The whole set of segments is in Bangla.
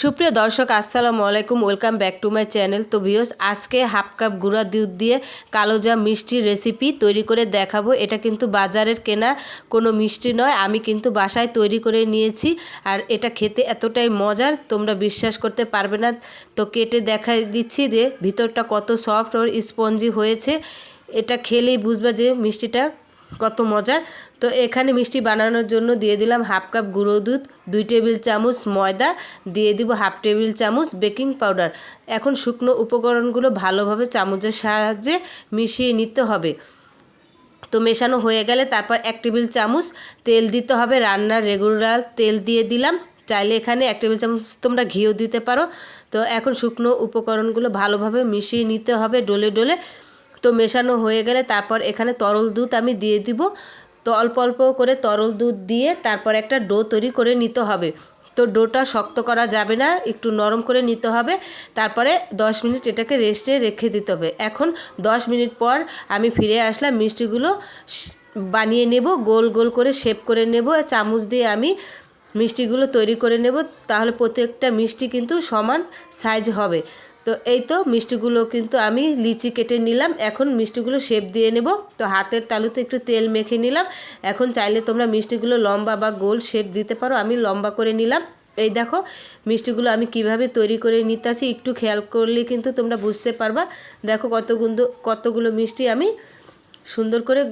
সুপ্রিয় দর্শক, আসসালামু আলাইকুম, welcome back to my channel. তো ভিওস আজকে হাফ কাপ গুঁড়া দুধ দিয়ে কালোজাম মিষ্টির রেসিপি তৈরি করে দেখাবো। এটা কিন্তু বাজারের কেনা কোনো মিষ্টি নয়, আমি কিন্তু বাসায় তৈরি করে নিয়েছি আর এটা খেতে এতটাই মজার, তোমরা বিশ্বাস করতে পারবে না। তো কেটে দেখা দিচ্ছি যে ভিতরটা কত সফট ওর স্পঞ্জি হয়েছে। এটা খেলেই বুঝবা যে মিষ্টিটা কত মজার। তো এখানে মিষ্টি বানানোর জন্য দিয়ে দিলাম হাফ কাপ গুঁড়ো দুধ, দুই টেবিল চামচ ময়দা, দিয়ে দিব হাফ টেবিল চামচ বেকিং পাউডার। এখন শুকনো উপকরণগুলো ভালোভাবে চামচের সাহায্যে মিশিয়ে নিতে হবে। তো মেশানো হয়ে গেলে তারপর এক টেবিল চামচ তেল দিতে হবে রান্নার রেগুলার তেল দিয়ে দিলাম। চাইলে এখানে এক টেবিল চামচ তোমরা ঘিও দিতে পারো। তো এখন শুকনো উপকরণগুলো ভালোভাবে মিশিয়ে নিতে হবে ডলে ডলে। তো মেশানো হয়ে গেলে তারপর এখানে তরল দুধ আমি দিয়ে দিব। তো অল্প অল্প করে তরল দুধ দিয়ে তারপর একটা ডো তৈরি করে নিতে হবে। তো ডোটা শক্ত করা যাবে না, একটু নরম করে নিতে হবে। তারপরে 10 মিনিট এটাকে রেস্টে রেখে দিতে হবে। এখন 10 মিনিট পর আমি ফিরে আসলাম, মিষ্টিগুলো বানিয়ে নেব, গোল গোল করে শেপ করে নেব, চামচ দিয়ে আমি মিষ্টিগুলো তৈরি করে নেব। তাহলে প্রত্যেকটা মিষ্টি কিন্তু সমান সাইজ হবে। তো এই তো মিষ্টিগুলো কিন্তু আমি লিচি কেটে নিলাম। এখন মিষ্টিগুলো শেপ দিয়ে নেব। তো হাতের তালুতে একটু তেল মেখে নিলাম। এখন চাইলে তোমরা মিষ্টিগুলো লম্বা বা গোল শেপ দিতে পারো। আমি লম্বা করে নিলাম। এই দেখো, মিষ্টিগুলো আমি কীভাবে তৈরি করে নিতেছি। একটু খেয়াল করলে কিন্তু তোমরা বুঝতে পারবা। দেখো কতগুলো কতগুলো মিষ্টি আমি সুন্দর করে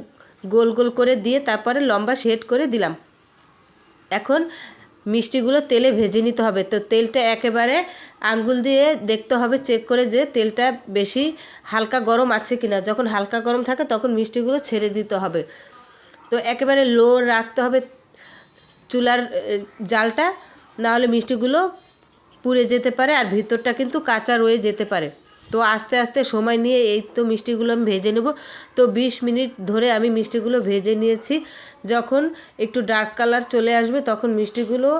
গোল গোল করে দিয়ে তারপরে লম্বা শেড করে দিলাম। এখন মিষ্টিগুলো তেলে ভেজে নিতে হবে। তো তেলটা একেবারে আঙ্গুল দিয়ে দেখতে হবে চেক করে যে তেলটা বেশি হালকা গরম আছে কিনা। যখন হালকা গরম থাকে তখন মিষ্টিগুলো ছেড়ে দিতে হবে। তো একেবারে লো রাখতে হবে চুলার জালটা, নাহলে মিষ্টিগুলো পুড়ে যেতে পারে আর ভিতরটা কিন্তু কাঁচা রয়ে যেতে পারে। তো আস্তে আস্তে সময় নিয়ে এই তো মিষ্টিগুলো আমি ভেজে নেব। তো 20 মিনিট ধরে আমি মিষ্টিগুলো ভেজে নিয়েছি। যখন একটু ডার্ক কালার চলে আসবে তখন মিষ্টিগুলো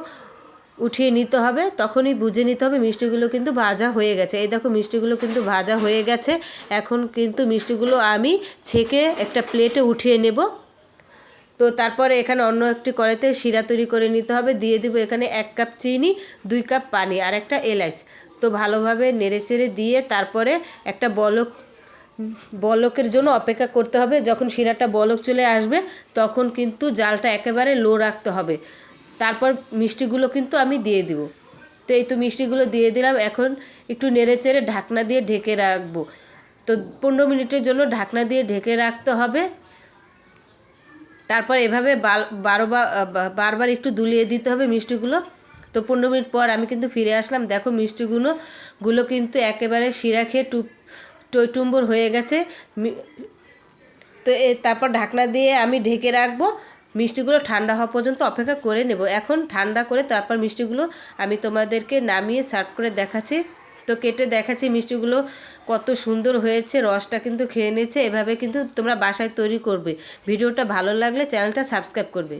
উঠিয়ে নিতে হবে। তখনই বুঝে নিতে হবে মিষ্টিগুলো কিন্তু ভাজা হয়ে গেছে। এই দেখো মিষ্টিগুলো কিন্তু ভাজা হয়ে গেছে। এখন কিন্তু মিষ্টিগুলো আমি ছেঁকে একটা প্লেটে উঠিয়ে নেব। তো তারপরে এখানে অন্য একটি কড়াইতে শিরা তৈরি করে নিতে হবে। দিয়ে দিব এখানে এক কাপ চিনি, দুই কাপ পানি আর একটা এলাচ তো ভালোভাবে নেড়েচেড়ে দিয়ে তারপরে একটা বলক, বলকের জন্য অপেক্ষা করতে হবে। যখন শিরাটা বলক চলে আসবে, তখন কিন্তু জালটা একেবারে লো রাখতে হবে। তারপর মিষ্টিগুলো কিন্তু আমি দিয়ে দিব। তো এই তো মিষ্টিগুলো দিয়ে দিলাম। এখন একটু নেড়েচেড়ে ঢাকনা দিয়ে ঢেকে রাখব। তো পনেরো মিনিটের জন্য ঢাকনা দিয়ে ঢেকে রাখতে হবে। তারপর এভাবে বারো বারবার একটু দুলিয়ে দিতে হবে মিষ্টিগুলো। তো পনেরো মিনিট পর আমি কিন্তু ফিরে আসলাম। দেখো মিষ্টিগুলো গুলো কিন্তু একেবারে শিরা খেয়ে টুপ টইটুম্বর হয়ে গেছে। তো এ, তারপর ঢাকনা দিয়ে আমি ঢেকে রাখব। মিষ্টিগুলো ঠান্ডা হওয়া পর্যন্ত অপেক্ষা করে নেব। এখন ঠান্ডা করে তারপর মিষ্টিগুলো আমি তোমাদেরকে নামিয়ে সার্ভ করে দেখাচ্ছি। তো কেটে দেখাচ্ছি মিষ্টিগুলো। কত সুন্দর হয়েছে, রসটা কিন্তু খেয়ে নিয়েছে। এভাবে কিন্তু তোমরা বাসায় তৈরি করবে। ভিডিওটা ভালো লাগলে চ্যানেলটা সাবস্ক্রাইব করবে।